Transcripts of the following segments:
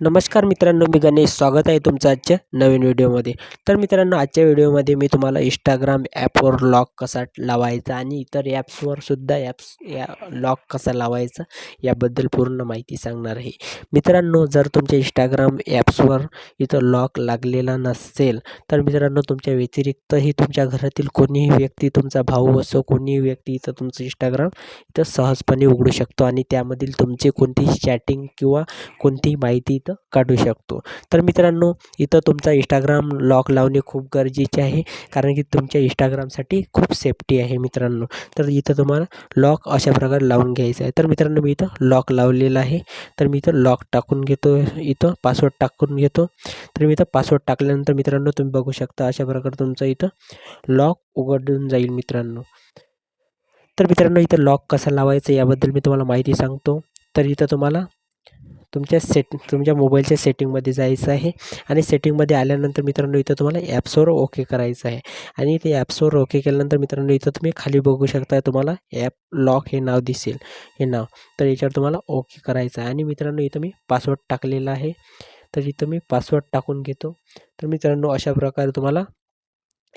नमस्कार मित्रांनो मी गणेश. स्वागत आहे तुमचं आजच्या नवीन व्हिडिओमध्ये. तर मित्रांनो आजच्या व्हिडिओमध्ये मी तुम्हाला इंस्टाग्राम ॲपवर लॉक कसा लावायचा आणि इतर ॲप्सवर सुद्धा ॲप्स या लॉक कसा लावायचा याबद्दल पूर्ण माहिती सांगणार आहे. मित्रांनो जर तुमच्या इंस्टाग्राम ॲप्सवर इथं लॉक लागलेला नसेल तर मित्रांनो तुमच्या व्यतिरिक्तही तुमच्या घरातील कोणीही व्यक्ती तुमचा भाऊ असो कोणीही व्यक्ती इथं तुमचं इंस्टाग्राम इथं सहजपणे उघडू शकतो आणि त्यामधील तुमची कोणतीही चॅटिंग किंवा कोणतीही माहिती इथं काढू शकतो. तर मित्रांनो इथं तुमचा इंस्टाग्राम लॉक लावणे खूप गरजेचे आहे कारण की तुमच्या इंस्टाग्रामसाठी खूप सेफ्टी आहे मित्रांनो. तर इथं तुम्हाला लॉक अशा प्रकारे लावून घ्यायचं आहे. तर मित्रांनो मी इथं लॉक लावलेलं आहे. तर मी इथं लॉक टाकून घेतो इथं पासवर्ड टाकून घेतो. तर मी इथं पासवर्ड टाकल्यानंतर मित्रांनो तुम्ही बघू शकता अशा प्रकारे तुमचं इथं लॉक उघडून जाईल मित्रांनो. तर मित्रांनो इथं लॉक कसा लावायचं याबद्दल मी तुम्हाला माहिती सांगतो. तर इथं तुम्हाला तुमच्या सेट तुमच्या मोबाईलच्या सेटिंगमध्ये जायचं आहे. आणि सेटिंगमध्ये आल्यानंतर मित्रांनो इथं तुम्हाला ॲप्सवर ओके करायचं आहे. आणि ते ॲप्सवर ओके केल्यानंतर मित्रांनो इथं तुम्ही खाली बघू शकता तुम्हाला ॲप लॉक हे नाव दिसेल. हे नाव. तर याच्यावर तुम्हाला ओके करायचं आहे. आणि मित्रांनो इथं मी पासवर्ड टाकलेला आहे. तर इथं मी पासवर्ड टाकून घेतो. तर मित्रांनो अशा प्रकारे तुम्हाला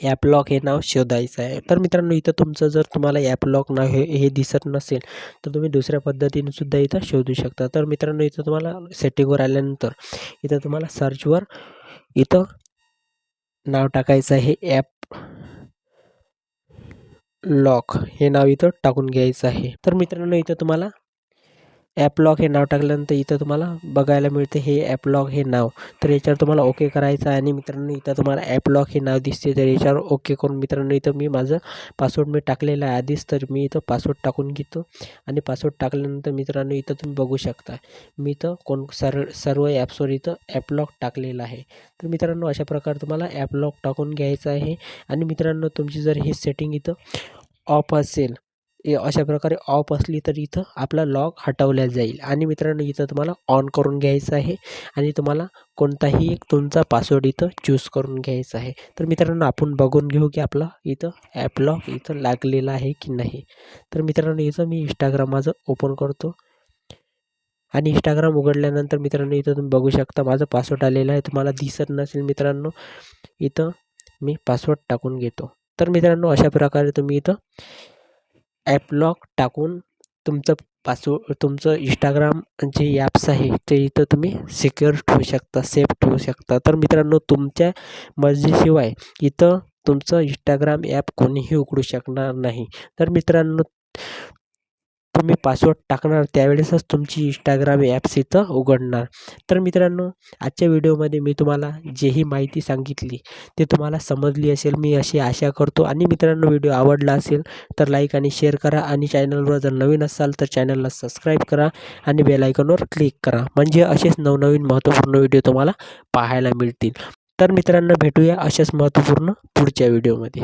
ॲप लॉक हे नाव शोधायचं आहे. तर मित्रांनो इथं तुमचं जर तुम्हाला ॲप लॉक नाव हे हे दिसत नसेल तर तुम्ही दुसऱ्या पद्धतीने सुद्धा इथं शोधू शकता. तर मित्रांनो इथं तुम्हाला सेटिंगवर आल्यानंतर इथं तुम्हाला सर्चवर इथं नाव टाकायचं आहे ॲप लॉक हे नाव इथं टाकून घ्यायचं आहे. तर मित्रांनो इथं तुम्हाला ॲपलॉग हे नाव टाकल्यानंतर इथं तुम्हाला बघायला मिळते हे ॲपलॉग हे नाव. तर याच्यावर तुम्हाला ओके करायचं आहे आणि मित्रांनो इथं तुम्हाला ॲपलॉग हे नाव दिसते तर याच्यावर ओके करून मित्रांनो इथं मी माझं पासवर्ड मी टाकलेलं आहे आधीच तर मी इथं पासवर्ड टाकून घेतो. आणि पासवर्ड टाकल्यानंतर मित्रांनो इथं तुम्ही बघू शकता मी इथं कोण सर सर्व ॲप्सवर इथं ॲपलॉग टाकलेला टाकलेलं आहे. तर मित्रांनो अशा प्रकारे तुम्हाला ॲपलॉग टाकून घ्यायचं आहे. आणि मित्रांनो तुमची जर ही सेटिंग इथं ऑफ असेल अशा प्रकारे ऑफ असली तर इथं आपला लॉक हटवल्या जाईल. आणि मित्रांनो इथं तुम्हाला ऑन करून घ्यायचं आहे. आणि तुम्हाला कोणताही एक तुमचा पासवर्ड इथं चूज करून घ्यायचा आहे. तर मित्रांनो आपण बघून घेऊ की आपला इथं ॲप लॉक इथं लागलेला आहे की नाही. तर मित्रांनो इथं मी इंस्टाग्राम माझं ओपन करतो. आणि इंस्टाग्राम उघडल्यानंतर मित्रांनो इथं तुम्ही बघू शकता माझं पासवर्ड आलेला आहे. तुम्हाला दिसत नसेल मित्रांनो इथं मी पासवर्ड टाकून घेतो. तर मित्रांनो अशा प्रकारे तुम्ही इथं ॲप लॉक टाकून तुमचं पासवर्ड तुमचं इंस्टाग्राम जे ॲप्स आहे ते इथं तुम्ही सिक्युअर ठेवू शकता सेफ ठेवू शकता. तर मित्रांनो तुमच्या मर्जीशिवाय इथं तुमचं इंस्टाग्राम ॲप कोणीही उघडू शकणार नाही. तर मित्रांनो तुम्ही पासवर्ड टाकणार त्यावेळेसच तुमची इंस्टाग्राम ॲप्स इथं उघडणार. तर मित्रांनो आजच्या व्हिडिओमध्ये मी तुम्हाला जेही माहिती सांगितली ते तुम्हाला समजली असेल मी अशी आशा करतो. आणि मित्रांनो व्हिडिओ आवडला असेल तर लाईक आणि शेअर करा. आणि चॅनलवर जर नवीन असाल तर चॅनलला सबस्क्राईब करा. आणि बेलायकॉनवर क्लिक करा. म्हणजे असेच नवनवीन महत्त्वपूर्ण व्हिडिओ तुम्हाला पाहायला मिळतील. तर मित्रांनो भेटूया अशाच महत्त्वपूर्ण पुढच्या व्हिडिओमध्ये.